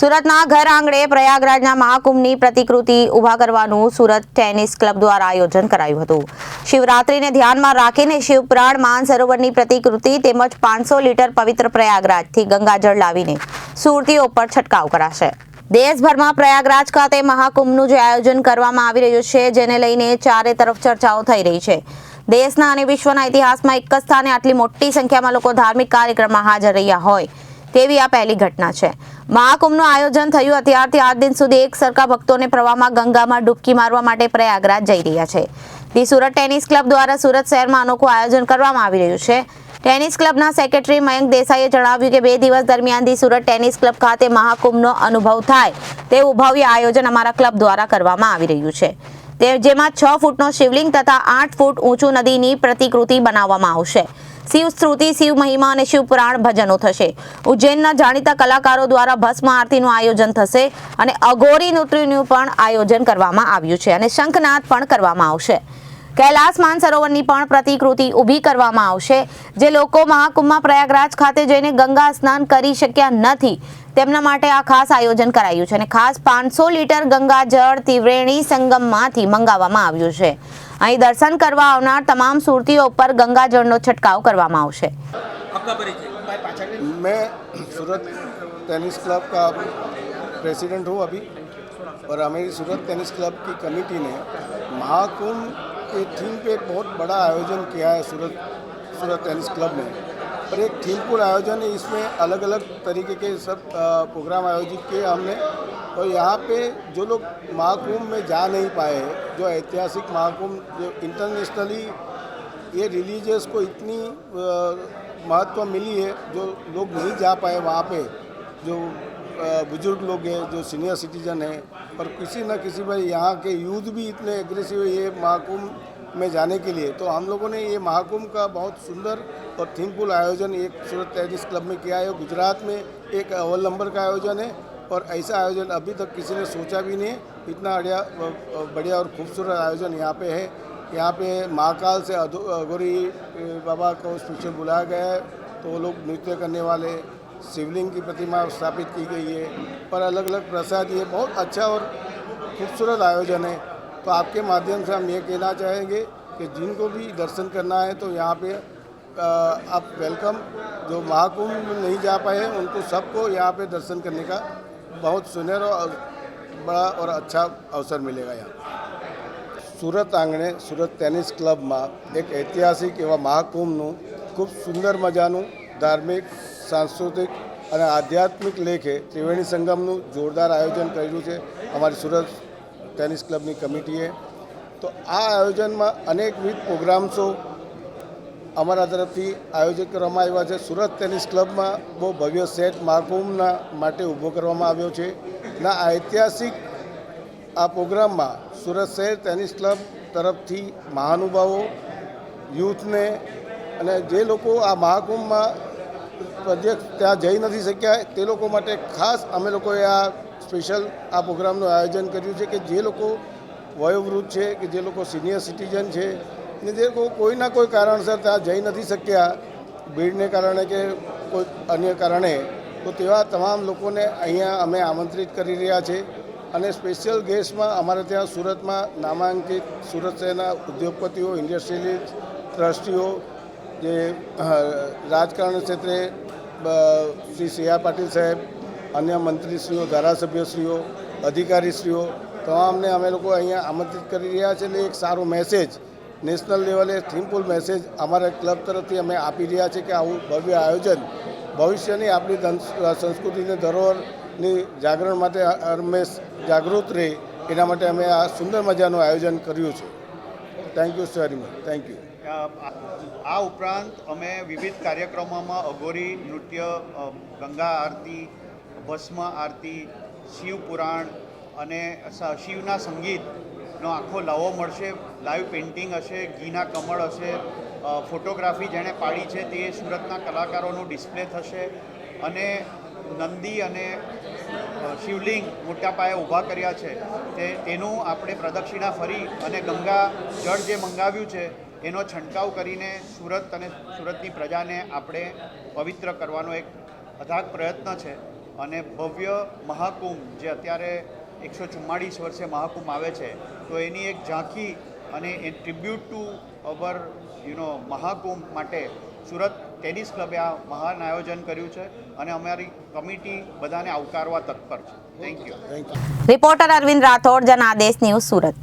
સુરતના ઘર આંગણે પ્રયાગરાજના મહાકુંભની પ્રતિકૃતિ ઊભા કરવાનું સુરત ટેનિસ ક્લબ દ્વારા આયોજન કરાયું હતું. શિવરાત્રીને ધ્યાનમાં રાખીને શિવપુરાણ માન સરોવરની પ્રતિકૃતિ તેમજ પાંચસો લીટર પવિત્ર પ્રયાગરાજથી ગંગાજળ લાવીને સુરતીઓ પર છંટકાવ કરાશે. દેશભરમાં પ્રયાગરાજ ખાતે મહાકુંભનું જે આયોજન કરવામાં આવી રહ્યું છે, જેને લઈને ચારે તરફ ચર્ચાઓ થઈ રહી છે. દેશના અને વિશ્વના ઇતિહાસમાં એક જ સ્થાને આટલી મોટી સંખ્યામાં લોકો ધાર્મિક કાર્યક્રમમાં હાજર રહ્યા હોય. તેવી આ પહેલી ઘટના છે. મહાકુંભનું આયોજન થયું અત્યારથી આજ દિન સુધી એક સરખા ભક્તોને પ્રવાહમાં ગંગામાં ડૂબકી મારવા માટે પ્રયાગરાજ જઈ રહ્યા છે. ધી સુરત ટેનિસ ક્લબ દ્વારા સુરત શહેરમાં અનોખું આયોજન કરવામાં આવી રહ્યું છે. ટેનિસ ક્લબના સેક્રેટરી મયંક દેસાઈએ જણાવ્યું કે બે દિવસ દરમિયાન ધી સુરત ટેનિસ ક્લબ ખાતે મહાકુંભનો અનુભવ થાય તેવું ભવ્ય આયોજન અમારા ક્લબ દ્વારા કરવામાં આવી રહ્યું છે. તે જેમાં છ ફૂટનો શિવલિંગ તથા આઠ ફૂટ ઊંચું નદીની પ્રતિકૃતિ બનાવવામાં આવશે. શિવ સ્તુતિ, શિવ મહિમા અને શિવ પુરાણ ભજનો થશે. ઉજ્જૈનના જાણીતા કલાકારો દ્વારા ભસ્મ આરતીનું આયોજન થશે અને અઘોરી નૃત્યનું પણ આયોજન કરવામાં આવ્યું છે અને શંખનાદ પણ કરવામાં આવશે. કૈલાસ માનસરોવરની પણ પ્રતિકૃતિ ઊભી કરવામાં આવશે. જે લોકો મહાકુંભમાં પ્રયાગરાજ ખાતે જઈને ગંગા સ્નાન કરી શક્યા નથી તેમના માટે આ ખાસ આયોજન કરાયું છે અને ખાસ પાંચસો લીટર ગંગાજળ ત્રિવેણી સંગમમાંથી મંગાવવામાં આવ્યું છે અહીં દર્શન કરવા આવનાર તમામ સુરતીઓ ઉપર ગંગાજળનો છંટકાવ કરવામાં આવશે आपका परिचय मैं सूरत टेनिस क्लब का प्रेसिडेंट हूँ अभी और हमारी सूरत टेनिस क्लब की कमेटी ने महाकुंभ के थीम पे एक बहुत बड़ा आयोजन किया है सूरत सूरत टेनिस क्लब ने और एक थीमफुल आयोजन है इसमें अलग अलग तरीके के सब प्रोग्राम आयोजित किए हमने। और यहाँ पे जो लोग महाकुंभ में जा नहीं पाए, जो ऐतिहासिक महाकुंभ, जो इंटरनेशनली ये रिलीजियस को इतनी महत्व मिली है, जो लोग नहीं जा पाए वहाँ पे, जो बुज़ुर्ग लोग हैं, जो सीनियर सिटीजन हैं, और किसी न किसी पर यहाँ के यूथ भी इतने एग्रेसिव है, ये महाकुंभ में जाने के लिए। तो हम लोगों ने ये महाकुंभ का बहुत सुंदर और थीमफुल आयोजन, एक सूरत टेनिस क्लब में किया है गुजरात में एक अव्वल नंबर का आयोजन है। और ऐसा आयोजन अभी तक किसी ने सोचा भी नहीं इतना बढ़िया बढ़िया और खूबसूरत आयोजन यहाँ पे है। यहाँ पे महाकाल से अघोरी बाबा को स्पेशल बुलाया गया है। तो वो लोग नृत्य करने वाले, शिवलिंग की प्रतिमा स्थापित की गई है। पर अलग अलग प्रसाद, ये बहुत अच्छा और खूबसूरत आयोजन है। तो आपके माध्यम से हम ये कहना चाहेंगे कि जिनको भी दर्शन करना है तो यहाँ पे अ, आप वेलकम जो महाकुंभ में नहीं जा पाए हैं उनको सबको यहाँ पे दर्शन करने का बहुत सुनहरा और बड़ा और अच्छा अवसर मिलेगा यहाँ સુરત આંગણે સુરત ટેનિસ ક્લબમાં એક ઐતિહાસિક એવા મહાકુંભનું ખૂબ સુંદર મજાનું ધાર્મિક સાંસ્કૃતિક અને આધ્યાત્મિક લેખે ત્રિવેણી સંગમનું જોરદાર આયોજન કર્યું છે અમારી સુરત ટેનિસ ક્લબની કમિટીએ. તો આ આયોજનમાં અનેકવિધ પ્રોગ્રામ્સો અમારા તરફથી આયોજિત કરવામાં આવ્યા છે. સુરત ટેનિસ ક્લબમાં બહુ ભવ્ય સેટ મહાકુંભના માટે ઊભો કરવામાં આવ્યો છે. ના, આ ઐતિહાસિક આ પ્રોગ્રામમાં સુરત શહેર ટેનિસ ક્લબ તરફથી મહાનુભાવો, યુથને અને જે લોકો આ મહાકુંભમાં પ્રત્યક્ષ ત્યાં જઈ નથી શક્યા, તે લોકો માટે ખાસ અમે લોકોએ આ સ્પેશિયલ આ પ્રોગ્રામનું આયોજન કર્યું છે કે જે લોકો વયોવૃદ્ધ છે, કે જે લોકો સિનિયર સિટીઝન છે, ને જે લોકો કોઈના કોઈ કારણસર ત્યાં જઈ નથી શક્યા, ભીડને કારણે કે કોઈ અન્ય કારણે, તો તેવા તમામ લોકોને અહીંયા અમે આમંત્રિત કરી રહ્યા છે. અને સ્પેશિયલ ગેસ્ટમાં અમારે ત્યાં સુરતમાં નામાંકિત સુરત શહેરના ઉદ્યોગપતિઓ ઇન્ડસ્ટ્રીલિસ્ટ ટ્રસ્ટીઓ, જે રાજકારણ ક્ષેત્રે શ્રી સી પાટીલ સાહેબ અન્ય મંત્રીશ્રીઓ, ધારાસભ્યશ્રીઓ, અધિકારીશ્રીઓ, તમામને અમે લોકો અહીંયા આમંત્રિત કરી રહ્યા છે એટલે એક સારો મેસેજ નેશનલ લેવલે થીમફુલ મેસેજ અમારા ક્લબ તરફથી અમે આપી રહ્યા છે કે આવું ભવ્ય આયોજન ભવિષ્યની આપણી સંસ્કૃતિને ધરોહરની જાગરણ માટે હંમેશ જાગૃત રહે એના માટે અમે આ સુંદર મજાનું આયોજન કર્યું છે. Thank you very much thank you આ ઉપરાંત અમે વિવિધ કાર્યક્રમોમાં અઘોરી નૃત્ય ગંગા આરતી ભસ્મ આરતી, શિવ પુરાણ અને શિવના સંગીતનો આખો લાવો મળશે. લાઈવ પેઇન્ટિંગ હશે, ઘીના કમળ હશે ફોટોગ્રાફી જેણે પાડી છે તે સુરતના કલાકારોનું ડિસ્પ્લે થશે અને નંદી અને શિવલિંગ મોટા પાયે ઊભા કર્યા છે. તે, તેનું આપણે પ્રદક્ષિણા ફરી અને ગંગા જળ જે મંગાવ્યું છે એનો છંટકાવ કરીને સુરત અને સુરતની પ્રજાને આપણે પવિત્ર કરવાનો એક અથાગ પ્રયત્ન છે. અને ભવ્ય મહાકુંભ જે અત્યારે એકસો ચુમ્માળીસ વર્ષે મહાકુંભ આવે છે, તો એની એક ઝાંખી અને એ ટ્રિબ્યુટ ટુ અવર યુનો મહાકુંભ માટે સુરત ટેનિસ ક્લબે આ મહાન આયોજન કર્યું છે અને અમારી કમિટી બધાને આવકારવા તત્પર છે. Thank you reporter Arvind Rathod, Janadesh news Surat.